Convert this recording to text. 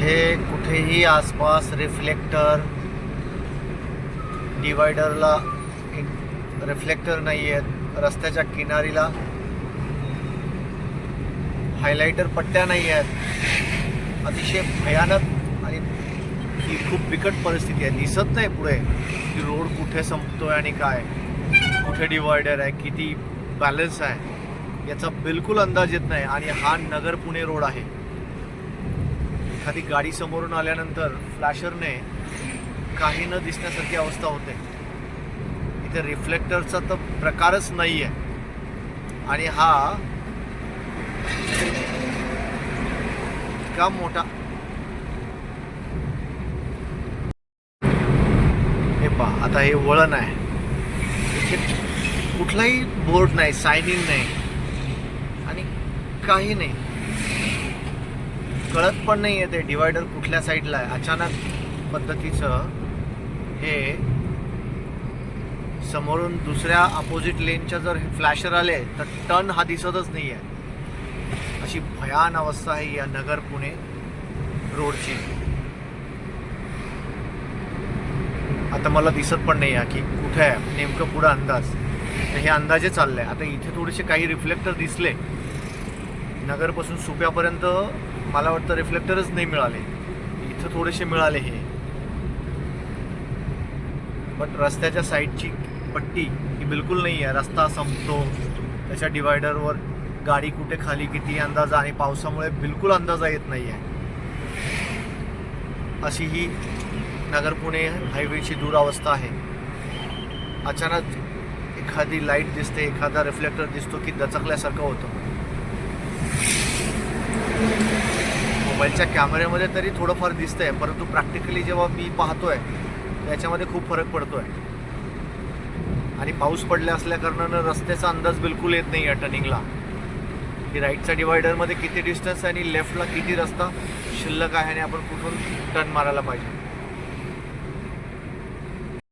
इथे कुठेही आसपास रिफ्लेक्टर डिवायडरला रिफ्लेक्टर नाही आहेत रस्त्याच्या किनारीला हायलाइटर पट्ट्या नाही आहेत अतिशय भयानक आणि ही खूप बिकट परिस्थिती आहे. दिसत नाही पुढे की रोड कुठे संपतोय आणि काय. कुठे डिवायडर आहे किती बॅलन्स आहे. याचा बिलकुल अंदाज येत नाही. आणि हा नगर पुणे रोड आहे. एखादी गाडी समोरून आल्यानंतर फ्लॅशरने काही न दिसण्यासारखी अवस्था होते. इथे रिफ्लेक्टरचा तर प्रकारच नाही आहे आणि हा इतका मोठा हे पहा आता हे वळण आहे. इथे कुठलाही बोर्ड नाही सायनिंग नाही. आणि काही नाही. कळत पण नाही आहे ते डिवायडर कुठल्या साईडला आहे. अचानक पद्धतीचं हे समोरून दुसऱ्या अपोजिट लेनच्या जर फ्लॅशर आले तर टर्न हा दिसतच नाही आहे अशी भयान अवस्था आहे या नगर पुणे रोडची. आता मला दिसत पण नाही आहे की कुठे आहे. नेमकं पुढं अंदाज. तर हे अंदाजे चाललंय. आता इथे थोडेसे काही रिफ्लेक्टर दिसले. नगरपासून सुप्यापर्यंत मला वाटतं रिफ्लेक्टरच नाही मिळाले. इथं थोडेसे मिळाले हे. बट रस्त्याच्या साईडची पट्टी ही बिलकुल नाही आहे रस्ता संपतो. त्याच्या डिवायडरवर गाडी कुठे खाली किती अंदाज आणि पावसामुळे बिलकुल अंदाजा येत नाही आहे अशी ही नगर पुणे हायवेची दुरावस्था आहे. अचानक एखादी लाइट दिसते एखादा रिफ्लेक्टर दिसतो की दचकल्यासारखं होतं. मोबाईलच्या कॅमेऱ्यामध्ये तरी थोडंफार दिसतंय परंतु प्रॅक्टिकली जेव्हा मी पाहतोय त्याच्यामध्ये खूप फरक पडतोय. आणि पाऊस पडल्या असल्या कारणानं रस्त्याचा अंदाज बिलकुल येत नाही आहे टर्निंगला. की राईटच्या डिवायडरमध्ये किती डिस्टन्स आहे आणि लेफ्टला किती रस्ता शिल्लक आहे आणि आपण कुठून टर्न मारायला पाहिजे.